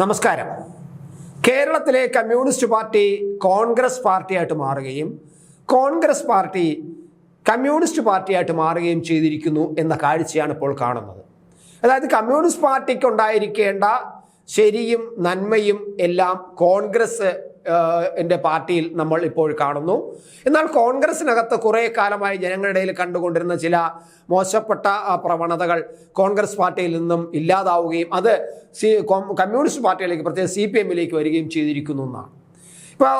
നമസ്കാരം. കേരളത്തിലെ communist party Congress പാർട്ടിയായിട്ട് മാറുകയും കോൺഗ്രസ് പാർട്ടി കമ്മ്യൂണിസ്റ്റ് പാർട്ടിയായിട്ട് മാറുകയും ചെയ്തിരിക്കുന്നു എന്ന കാഴ്ചയാണ് ഇപ്പോൾ കാണുന്നത്. അതായത് കമ്മ്യൂണിസ്റ്റ് പാർട്ടിക്ക് ഉണ്ടായിരിക്കേണ്ട ശരിയും നന്മയും എല്ലാം കോൺഗ്രസ് എന്റെ പാർട്ടിയിൽ നമ്മൾ ഇപ്പോൾ കാണുന്നു. എന്നാൽ കോൺഗ്രസിനകത്ത് കുറേ കാലമായി ജനങ്ങളുടെ ഇടയിൽ കണ്ടുകൊണ്ടിരുന്ന ചില മോശപ്പെട്ട പ്രവണതകൾ കോൺഗ്രസ് പാർട്ടിയിൽ നിന്നും ഇല്ലാതാവുകയും അത് സി കമ്മ്യൂണിസ്റ്റ് പാർട്ടിയിലേക്ക് പ്രത്യേകിച്ച് സി പി എമ്മിലേക്ക് വരികയും ചെയ്തിരിക്കുന്നു എന്നാണ്. ഇപ്പോൾ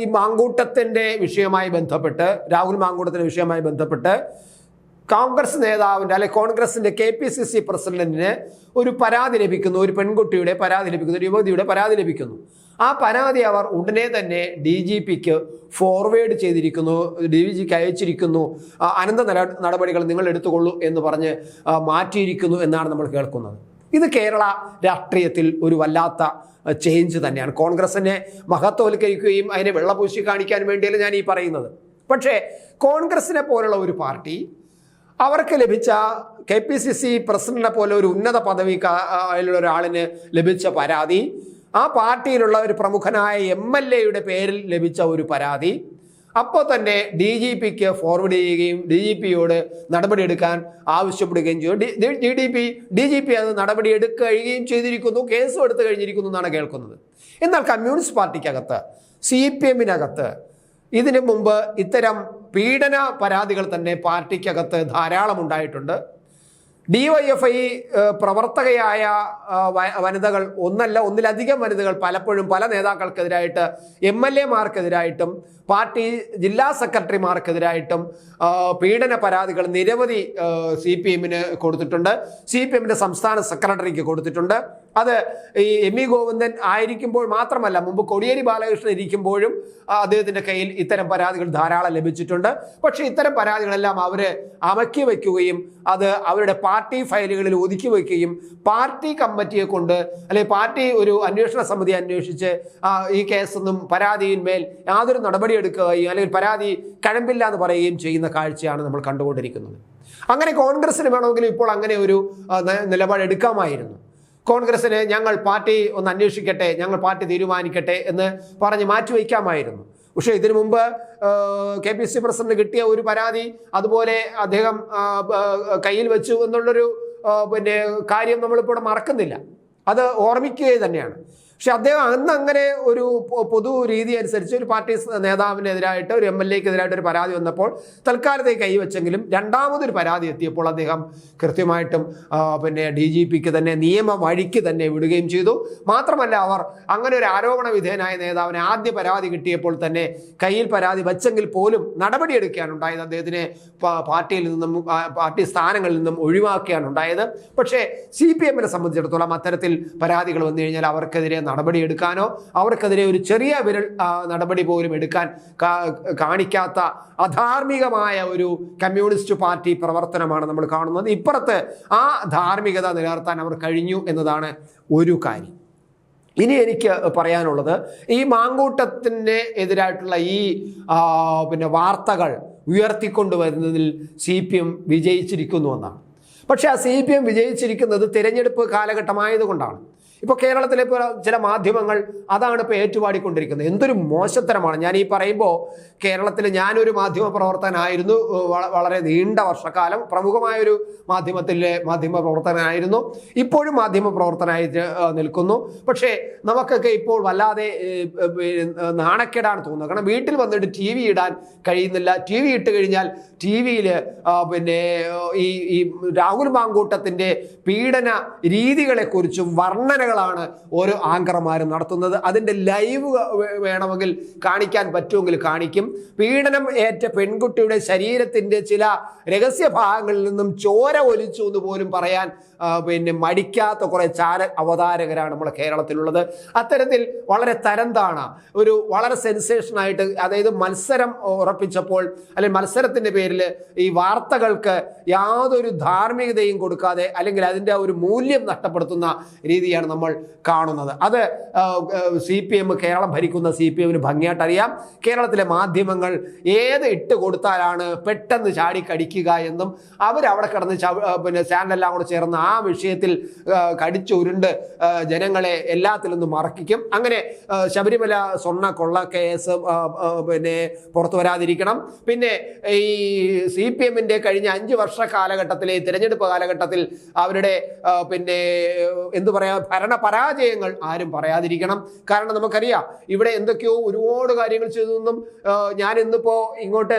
ഈ മാങ്കൂട്ടത്തിന്റെ വിഷയവുമായി ബന്ധപ്പെട്ട് രാഹുൽ മാങ്കൂട്ടത്തിന്റെ വിഷയവുമായി ബന്ധപ്പെട്ട് കോൺഗ്രസ് നേതാവിന്റെ അല്ലെ കോൺഗ്രസിന്റെ കെ പി സി സി പ്രസിഡന്റിന് ഒരു പരാതി ലഭിക്കുന്നു ഒരു പെൺകുട്ടിയുടെ പരാതി ലഭിക്കുന്നു ഒരു യുവതിയുടെ പരാതി ലഭിക്കുന്നു. ആ പരാതി അവർ ഉടനെ തന്നെ ഡി ജി പിക്ക് ഫോർവേഡ് ചെയ്തിരിക്കുന്നു ഡി ജിക്ക് അയച്ചിരിക്കുന്നു. അനന്ത നട- നടപടികൾ നിങ്ങൾ എടുത്തുകൊള്ളൂ എന്ന് പറഞ്ഞ് മാറ്റിയിരിക്കുന്നു എന്നാണ് നമ്മൾ കേൾക്കുന്നത്. ഇത് കേരള രാഷ്ട്രീയത്തിൽ ഒരു വല്ലാത്ത ചേഞ്ച് തന്നെയാണ്. കോൺഗ്രസിനെ മഹത്വവൽക്കരിക്കുകയും അതിനെ വെള്ളപൂശി കാണിക്കാൻ വേണ്ടിയല്ല ഞാൻ ഈ പറയുന്നത്. പക്ഷേ കോൺഗ്രസിനെ പോലുള്ള ഒരു പാർട്ടി അവർക്ക് ലഭിച്ച കെ പി സി സി പ്രസിഡന്റിനെ പോലെ ഒരു ഉന്നത പദവി ഒരാളിന് ലഭിച്ച പരാതി. ആ പാർട്ടിയിലുള്ള ഒരു പ്രമുഖനായ എം എൽ എയുടെ പേരിൽ ലഭിച്ച ഒരു പരാതി. അപ്പോൾ തന്നെ ഡി ജി പിക്ക് ഫോർവേഡ് ചെയ്യുകയും ഡി ജി പിയോട് നടപടിയെടുക്കാൻ ആവശ്യപ്പെടുകയും ചെയ്തു. D D P D G P അത് നടപടി എടുക്കുകയും ചെയ്തിരിക്കുന്നു കേസും എടുത്തു കഴിഞ്ഞിരിക്കുന്നു എന്നാണ് കേൾക്കുന്നത്. എന്നാൽ കമ്മ്യൂണിസ്റ്റ് പാർട്ടിക്കകത്ത് സി പി എമ്മിനകത്ത് ഇതിനു മുമ്പ് ഇത്തരം പീഡന പരാതികൾ തന്നെ പാർട്ടിക്കകത്ത് ധാരാളം ഉണ്ടായിട്ടുണ്ട്. ഡി വൈ എഫ് ഐ പ്രവർത്തകയായ വനിതകൾ ഒന്നല്ല ഒന്നിലധികം വനിതകൾ പലപ്പോഴും പല നേതാക്കൾക്കെതിരായിട്ട് എം എൽ എമാർക്കെതിരായിട്ടും പാർട്ടി ജില്ലാ സെക്രട്ടറിമാർക്കെതിരായിട്ടും പീഡന പരാതികൾ നിരവധി സി പി എമ്മിന് കൊടുത്തിട്ടുണ്ട്. സി പി എമ്മിന്റെ സംസ്ഥാന സെക്രട്ടറിക്ക് കൊടുത്തിട്ടുണ്ട്. അത് ഈ എം ഇ ഗോവിന്ദൻ ആയിരിക്കുമ്പോൾ മാത്രമല്ല മുമ്പ് കോടിയേരി ബാലകൃഷ്ണൻ ഇരിക്കുമ്പോഴും അദ്ദേഹത്തിന്റെ കയ്യിൽ ഇത്തരം പരാതികൾ ധാരാളം ലഭിച്ചിട്ടുണ്ട്. പക്ഷേ ഇത്തരം പരാതികളെല്ലാം അവർ അമക്കി വയ്ക്കുകയും അത് അവരുടെ പാർട്ടി ഫയലുകളിൽ ഒതുക്കി വയ്ക്കുകയും പാർട്ടി കമ്മിറ്റിയെ കൊണ്ട് അല്ലെങ്കിൽ പാർട്ടി ഒരു അന്വേഷണ സമിതി അന്വേഷിച്ച് ഈ കേസൊന്നും പരാതിയിന്മേൽ യാതൊരു നടപടി എടുക്കുകയും അല്ലെങ്കിൽ പരാതി കഴമ്പില്ല എന്ന് പറയുകയും ചെയ്യുന്ന കാഴ്ചയാണ് നമ്മൾ കണ്ടുകൊണ്ടിരിക്കുന്നത്. അങ്ങനെ കോൺഗ്രസിന് വേണമെങ്കിലും ഇപ്പോൾ അങ്ങനെ ഒരു നിലപാടെടുക്കാമായിരുന്നു. കോൺഗ്രസിന് ഞങ്ങൾ പാർട്ടി ഒന്ന് അന്വേഷിക്കട്ടെ ഞങ്ങൾ പാർട്ടി തീരുമാനിക്കട്ടെ എന്ന് പറഞ്ഞ് മാറ്റിവെക്കാമായിരുന്നു പക്ഷേ ഇതിനു മുമ്പ് കെ പി സി പ്രസിഡന്റ് കിട്ടിയ ഒരു പരാതി അതുപോലെ അദ്ദേഹം കയ്യിൽ വെച്ചു എന്നുള്ളൊരു പിന്നെ കാര്യം നമ്മളിപ്പോൾ മറക്കുന്നില്ല. അത് ഓർമ്മിക്കുക തന്നെയാണ്. പക്ഷെ അദ്ദേഹം അന്ന് അങ്ങനെ ഒരു പൊതു രീതി അനുസരിച്ച് ഒരു പാർട്ടി നേതാവിനെതിരായിട്ട് ഒരു എം എൽ എക്കെതിരായിട്ട് ഒരു പരാതി വന്നപ്പോൾ തൽക്കാലത്തേക്ക് കൈവച്ചെങ്കിലും രണ്ടാമതൊരു പരാതി എത്തിയപ്പോൾ അദ്ദേഹം കൃത്യമായിട്ടും പിന്നെ ഡി ജി പിക്ക് തന്നെ നിയമ വഴിക്ക് തന്നെ വിടുകയും ചെയ്തു. മാത്രമല്ല അവർ അങ്ങനെ ഒരു ആരോപണ വിധേയനായ നേതാവിനെ ആദ്യ പരാതി കിട്ടിയപ്പോൾ തന്നെ കയ്യിൽ പരാതി വച്ചെങ്കിൽ പോലും നടപടിയെടുക്കുകയാണ് ഉണ്ടായത്. അദ്ദേഹത്തിനെ പാർട്ടിയിൽ നിന്നും പാർട്ടി സ്ഥാനങ്ങളിൽ നിന്നും ഒഴിവാക്കുകയാണ് ഉണ്ടായത്. പക്ഷേ സി പി എമ്മിനെ സംബന്ധിച്ചിടത്തോളം അത്തരത്തിൽ പരാതികൾ വന്നു കഴിഞ്ഞാൽ അവർക്കെതിരെ നടപടിയെടുക്കാനോ അവർക്കെതിരെ ഒരു ചെറിയ വിരൽ നടപടി പോലും എടുക്കാൻ കാണിക്കാത്ത അധാർമികമായ ഒരു കമ്മ്യൂണിസ്റ്റ് പാർട്ടി പ്രവർത്തനമാണ് നമ്മൾ കാണുന്നത്. ഇപ്പുറത്ത് ആ ധാർമ്മികത നിലനിർത്താൻ അവർ കഴിഞ്ഞു എന്നതാണ് ഒരു കാര്യം. ഇനി എനിക്ക് പറയാനുള്ളത് ഈ മാങ്കൂട്ടത്തിന് എതിരായിട്ടുള്ള ഈ പിന്നെ വാർത്തകൾ ഉയർത്തിക്കൊണ്ടുവരുന്നതിൽ സി പി എം വിജയിച്ചിരിക്കുന്നു എന്നാണ്. പക്ഷേ ആ സി പി എം വിജയിച്ചിരിക്കുന്നത് തിരഞ്ഞെടുപ്പ് കാലഘട്ടമായതുകൊണ്ടാണ്. ഇപ്പോൾ കേരളത്തിലെ ചില മാധ്യമങ്ങൾ അതാണ് ഇപ്പോൾ ഏറ്റുപാടിക്കൊണ്ടിരിക്കുന്നത് എന്തൊരു മോശത്തരമാണ്. ഞാൻ ഈ പറയുമ്പോൾ കേരളത്തിൽ ഞാനൊരു മാധ്യമ പ്രവർത്തകനായിരുന്നു ഏഹ് വളരെ നീണ്ട വർഷക്കാലം പ്രമുഖമായൊരു മാധ്യമത്തിലെ മാധ്യമ പ്രവർത്തകനായിരുന്നു ഇപ്പോഴും മാധ്യമ പ്രവർത്തനായിട്ട് നിൽക്കുന്നു. പക്ഷേ നമുക്കൊക്കെ ഇപ്പോൾ വല്ലാതെ നാണക്കേടാണ് തോന്നുന്നത്. കാരണം വീട്ടിൽ വന്നിട്ട് ടി വി ഇടാൻ കഴിയുന്നില്ല. ടി വി ഇട്ട് കഴിഞ്ഞാൽ ടി വിയിൽ പിന്നെ ഈ ഈ രാഹുൽ മാങ്കൂട്ടത്തിന്റെ പീഡന രീതികളെക്കുറിച്ചും വർണനകളാണ് ഓരോ ആങ്കർമാരും നടത്തുന്നത്. അതിന്റെ ലൈവ് വേണമെങ്കിൽ കാണിക്കാൻ പറ്റുമെങ്കിൽ കാണിക്കും. പീഡനം ഏറ്റ പെൺകുട്ടിയുടെ ശരീരത്തിന്റെ ചില രഹസ്യ ഭാഗങ്ങളിൽ നിന്നും ചോര ഒലിച്ചു എന്ന് പോലും പറയാൻ പിന്നെ മടിക്കാത്ത കുറേ ചാര അവതാരകരാണ് നമ്മുടെ കേരളത്തിലുള്ളത്. അത്തരത്തിൽ വളരെ തരന്താണ് ഒരു വളരെ സെൻസേഷനായിട്ട് അതായത് മത്സരം ഉറപ്പിച്ചപ്പോൾ അല്ലെങ്കിൽ മത്സരത്തിന്റെ പേരിൽ ഈ വാർത്തകൾക്ക് യാതൊരു ധാർമ്മികതയും കൊടുക്കാതെ അല്ലെങ്കിൽ അതിന്റെ ഒരു മൂല്യം നഷ്ടപ്പെടുത്തുന്ന രീതിയാണ് നമ്മൾ കാണുന്നത്. അത് സി പി എം കേരളം ഭരിക്കുന്ന സി പി എമ്മിന് ഭംഗിയായിട്ടറിയാം കേരളത്തിലെ മാധ്യമങ്ങൾ ഏത് ഇട്ട് കൊടുത്താലാണ് പെട്ടെന്ന് ചാടിക്കടിക്കുക എന്നും അവരവിടെ കിടന്ന് പിന്നെ ചാനലെല്ലാം കൂടെ ചേർന്ന് ആ വിഷയത്തിൽ കടിച്ചുരുണ്ട് ജനങ്ങളെ എല്ലാത്തിൽ നിന്നും മറക്കിക്കും. അങ്ങനെ ശബരിമല സ്വർണ കൊള്ള കേസ് പിന്നെ പുറത്തു വരാതിരിക്കണം. പിന്നെ ഈ സി പി എമ്മിന്റെ കഴിഞ്ഞ അഞ്ച് വർഷ കാലഘട്ടത്തിലെ തിരഞ്ഞെടുപ്പ് കാലഘട്ടത്തിൽ അവരുടെ പിന്നെ എന്തു പറയാ ഭരണ പരാജയങ്ങൾ ആരും പറയാതിരിക്കണം. കാരണം നമുക്കറിയാം ഇവിടെ എന്തൊക്കെയോ ഒരുപാട് കാര്യങ്ങൾ ചെയ്തു നിന്നും ഞാൻ ഇന്നിപ്പോ ഇങ്ങോട്ട്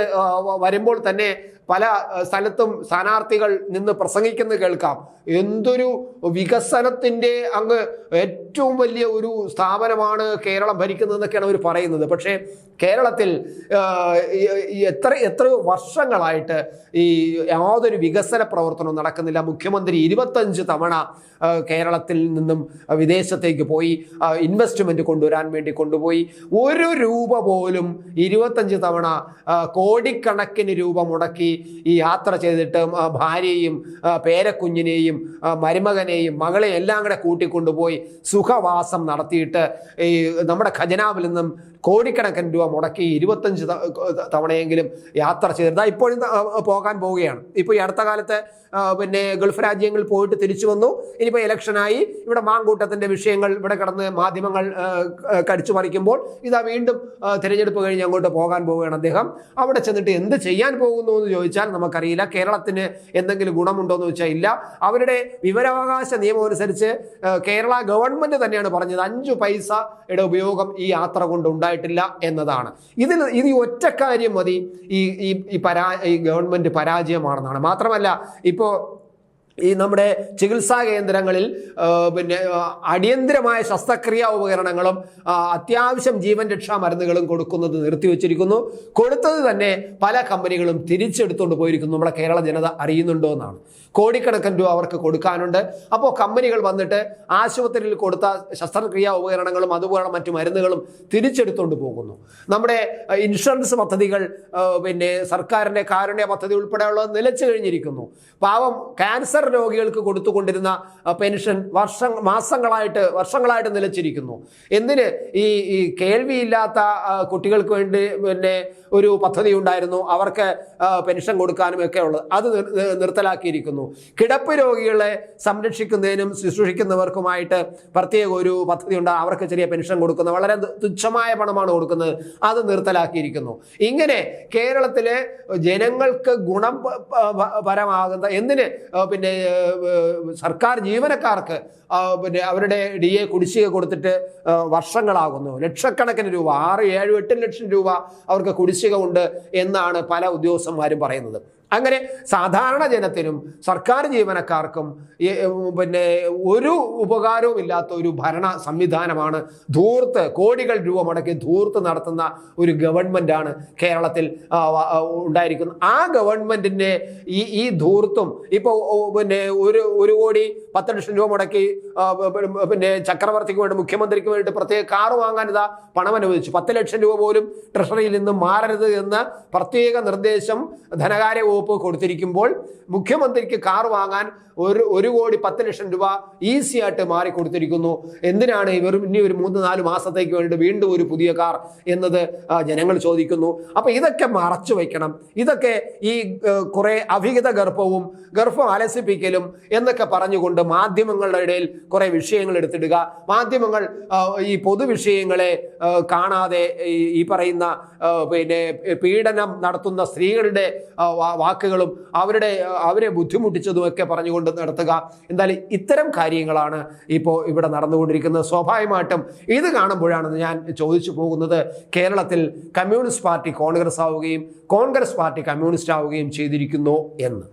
വരുമ്പോൾ തന്നെ പല സ്ഥലത്തും സ്ഥാനാർത്ഥികൾ നിന്ന് പ്രസംഗിക്കുന്നത് കേൾക്കാം. എന്തൊരു വികസനത്തിന്റെ അങ്ങ് ഏറ്റവും വലിയ ഒരു സ്ഥാപനമാണ് കേരളം ഭരിക്കുന്നതെന്നൊക്കെയാണ് അവർ പറയുന്നത്. പക്ഷേ കേരളത്തിൽ എത്ര എത്രയോ വർഷങ്ങളായിട്ട് ഈ യാതൊരു വികസന പ്രവർത്തനവും നടക്കുന്നില്ല. മുഖ്യമന്ത്രി ഇരുപത്തഞ്ച് തവണ കേരളത്തിൽ നിന്നും വിദേശത്തേക്ക് പോയി ഇൻവെസ്റ്റ്മെന്റ് കൊണ്ടുവരാൻ വേണ്ടി കൊണ്ടുപോയി. ഒരു രൂപ പോലും ഇരുപത്തഞ്ച് തവണ കോടിക്കണക്കിന് രൂപ മുടക്കി ഈ യാത്ര ചെയ്തിട്ട് ഭാര്യയും പേരക്കുഞ്ഞിനെയും മരുമകനെയും മകളെയും എല്ലാം കൂടെ കൂട്ടിക്കൊണ്ടുപോയി സുഖവാസം നടത്തിയിട്ട് ഈ നമ്മുടെ ഖജനാവിൽ നിന്നും കോടിക്കണക്കിന് രൂപ മുടക്കി ഇരുപത്തഞ്ച് തവണയെങ്കിലും യാത്ര ചെയ്തിരുന്നത് ദാ ഇപ്പോഴും പോകാൻ പോവുകയാണ്. ഇപ്പോൾ ഈ അടുത്ത കാലത്ത് പിന്നെ ഗൾഫ് രാജ്യങ്ങളിൽ പോയിട്ട് തിരിച്ചു വന്നു. ഇനിയിപ്പോൾ ഇലക്ഷനായി ഇവിടെ മാങ്കൂട്ടത്തിന്റെ വിഷയങ്ങൾ ഇവിടെ കിടന്ന് മാധ്യമങ്ങൾ കടിച്ചു മറിക്കുമ്പോൾ ഇതാ വീണ്ടും തിരഞ്ഞെടുപ്പ് കഴിഞ്ഞ് അങ്ങോട്ട് പോകാൻ പോവുകയാണ് അദ്ദേഹം. അവിടെ ചെന്നിട്ട് എന്ത് ചെയ്യാൻ പോകുന്നു എന്ന് ചോദിച്ചാൽ നമുക്കറിയില്ല. കേരളത്തിന് എന്തെങ്കിലും ഗുണമുണ്ടോ എന്ന് ചോദിച്ചാൽ ഇല്ല. അവരുടെ വിവരാവകാശ നിയമം അനുസരിച്ച് കേരള ഗവൺമെന്റ് തന്നെയാണ് പറഞ്ഞത്. അഞ്ചു പൈസയുടെ ഉപയോഗം ഈ യാത്ര കൊണ്ട് ഉണ്ടായിട്ടില്ല എന്നതാണ്. ഇതിൽ ഇത് ഒറ്റ കാര്യം മതി. ഈ ഈ പരാ ഈ ഗവൺമെന്റ് പരാജയമാണെന്നാണ്. മാത്രമല്ല ഇപ്പോൾ ഈ നമ്മുടെ ചികിത്സാ കേന്ദ്രങ്ങളിൽ പിന്നെ അടിയന്തിരമായ ശസ്ത്രക്രിയാ ഉപകരണങ്ങളും അത്യാവശ്യം ജീവൻ രക്ഷാ മരുന്നുകളും കൊടുക്കുന്നത് നിർത്തിവെച്ചിരിക്കുന്നു. കൊടുത്തത് തന്നെ പല കമ്പനികളും തിരിച്ചെടുത്തുകൊണ്ട് പോയിരിക്കുന്നു. നമ്മുടെ കേരള ജനത അറിയുന്നുണ്ടോ എന്നാണ്. കോടിക്കണക്കിന് രൂപ അവർക്ക് കൊടുക്കാനുണ്ട്. അപ്പോൾ കമ്പനികൾ വന്നിട്ട് ആശുപത്രിയിൽ കൊടുത്ത ശസ്ത്രക്രിയാ ഉപകരണങ്ങളും അതുപോലെ മറ്റു മരുന്നുകളും തിരിച്ചെടുത്തുകൊണ്ട് പോകുന്നു. നമ്മുടെ ഇൻഷുറൻസ് പദ്ധതികൾ പിന്നെ സർക്കാരിന്റെ കാരുണ്യ പദ്ധതി ഉൾപ്പെടെയുള്ളത് നിലച്ചു കഴിഞ്ഞിരിക്കുന്നു. പാവം ക്യാൻസർ രോഗികൾക്ക് കൊടുത്തുകൊണ്ടിരുന്ന പെൻഷൻ വർഷം മാസങ്ങളായിട്ട് വർഷങ്ങളായിട്ട് നിലച്ചിരിക്കുന്നു. എന്തിന്? ഈ ഈ കേൾവിയില്ലാത്ത കുട്ടികൾക്ക് വേണ്ടി പിന്നെ ഒരു പദ്ധതി ഉണ്ടായിരുന്നു. അവർക്ക് പെൻഷൻ കൊടുക്കാനും ഒക്കെ ഉള്ളത്. അത് നിർ- നിർ- നിർത്തലാക്കിയിരിക്കുന്നു. കിടപ്പ് രോഗികളെ സംരക്ഷിക്കുന്നതിനും ശുശ്രൂഷിക്കുന്നവർക്കുമായിട്ട് പ്രത്യേക ഒരു പദ്ധതി ഉണ്ട്. അവർക്ക് ചെറിയ പെൻഷൻ കൊടുക്കുന്നത് വളരെ തുച്ഛമായ പണമാണ് കൊടുക്കുന്നത്. അത് നിർത്തലാക്കിയിരിക്കുന്നു. ഇങ്ങനെ കേരളത്തിലെ ജനങ്ങൾക്ക് ഗുണം പരമാകുന്ന എന്തിന്? പിന്നെ സർക്കാർ ജീവനക്കാർക്ക് പിന്നെ അവരുടെ ഡി എ കുടിശ്ശിക കൊടുത്തിട്ട് വർഷങ്ങളാകുന്നു. ലക്ഷക്കണക്കിന് രൂപ ആറ് ഏഴ് എട്ട് ലക്ഷം രൂപ അവർക്ക് കുടിശ്ശിക ഉണ്ട് എന്നാണ് പല ഉദ്യോഗസ്ഥന്മാരും പറയുന്നത്. അങ്ങനെ സാധാരണ ജനത്തിനും സർക്കാർ ജീവനക്കാർക്കും പിന്നെ ഒരു ഉപകാരവും ഇല്ലാത്ത ഒരു ഭരണ സംവിധാനമാണ് ധൂർത്ത് കോടികൾ രൂപ മുടക്കി ധൂർത്ത് നടത്തുന്ന ഒരു ഗവൺമെന്റാണ് കേരളത്തിൽ ഉണ്ടായിരിക്കുന്നത്. ആ ഗവൺമെന്റിന്റെ ഈ ഈ ധൂർത്തും ഇപ്പോൾ പിന്നെ ഒരു ഒരു കോടി പത്ത് ലക്ഷം രൂപ മുടക്കി പിന്നെ ചക്രവർത്തിക്ക് വേണ്ടി മുഖ്യമന്ത്രിക്ക് വേണ്ടി പ്രത്യേക കാറ് വാങ്ങാൻ ഇതാ പണം അനുവദിച്ചു പത്ത് ലക്ഷം രൂപ പോലും ട്രഷറിയിൽ നിന്ന് മാറരുത് എന്ന് പ്രത്യേക നിർദ്ദേശം ധനകാര്യ വകുപ്പ് കൊടുത്തിരിക്കുമ്പോൾ മുഖ്യമന്ത്രിക്ക് കാർ വാങ്ങാൻ ഒരു ഒരു കോടി പത്ത് ലക്ഷം രൂപ ഈസി ആയിട്ട് മാറി കൊടുത്തിരിക്കുന്നു. എന്തിനാണ് ഇവർ ഇനി ഒരു മൂന്ന് നാല് മാസത്തേക്ക് വേണ്ടി വീണ്ടും ഒരു പുതിയ കാർ എന്നത് ജനങ്ങൾ ചോദിക്കുന്നു. അപ്പൊ ഇതൊക്കെ മറച്ചു വയ്ക്കണം ഇതൊക്കെ ഈ കുറേ അഭിഹിത ഗർഭവും ഗർഭം അലസിപ്പിക്കലും എന്നൊക്കെ പറഞ്ഞുകൊണ്ട് മാധ്യമങ്ങളുടെ ഇടയിൽ കുറെ വിഷയങ്ങൾ എടുത്തിടുക. മാധ്യമങ്ങൾ ഈ പൊതുവിഷയങ്ങളെ കാണാതെ ഈ പറയുന്ന പിന്നെ പീഡനം നടത്തുന്ന സ്ത്രീകളുടെ വാക്കുകളും അവരുടെ അവരെ ബുദ്ധിമുട്ടിച്ചതും ഒക്കെ പറഞ്ഞുകൊണ്ട് നടത്തുക. എന്തായാലും ഇത്തരം കാര്യങ്ങളാണ് ഇപ്പോൾ ഇവിടെ നടന്നുകൊണ്ടിരിക്കുന്നത്. സ്വാഭാവികമായിട്ടും ഇത് കാണുമ്പോഴാണ് ഞാൻ ചോദിച്ചു പോകുന്നത്. കേരളത്തിൽ കമ്മ്യൂണിസ്റ്റ് പാർട്ടി കോൺഗ്രസ് ആവുകയും കോൺഗ്രസ് പാർട്ടി കമ്മ്യൂണിസ്റ്റ് ആവുകയും ചെയ്തിരിക്കുന്നു എന്ന്.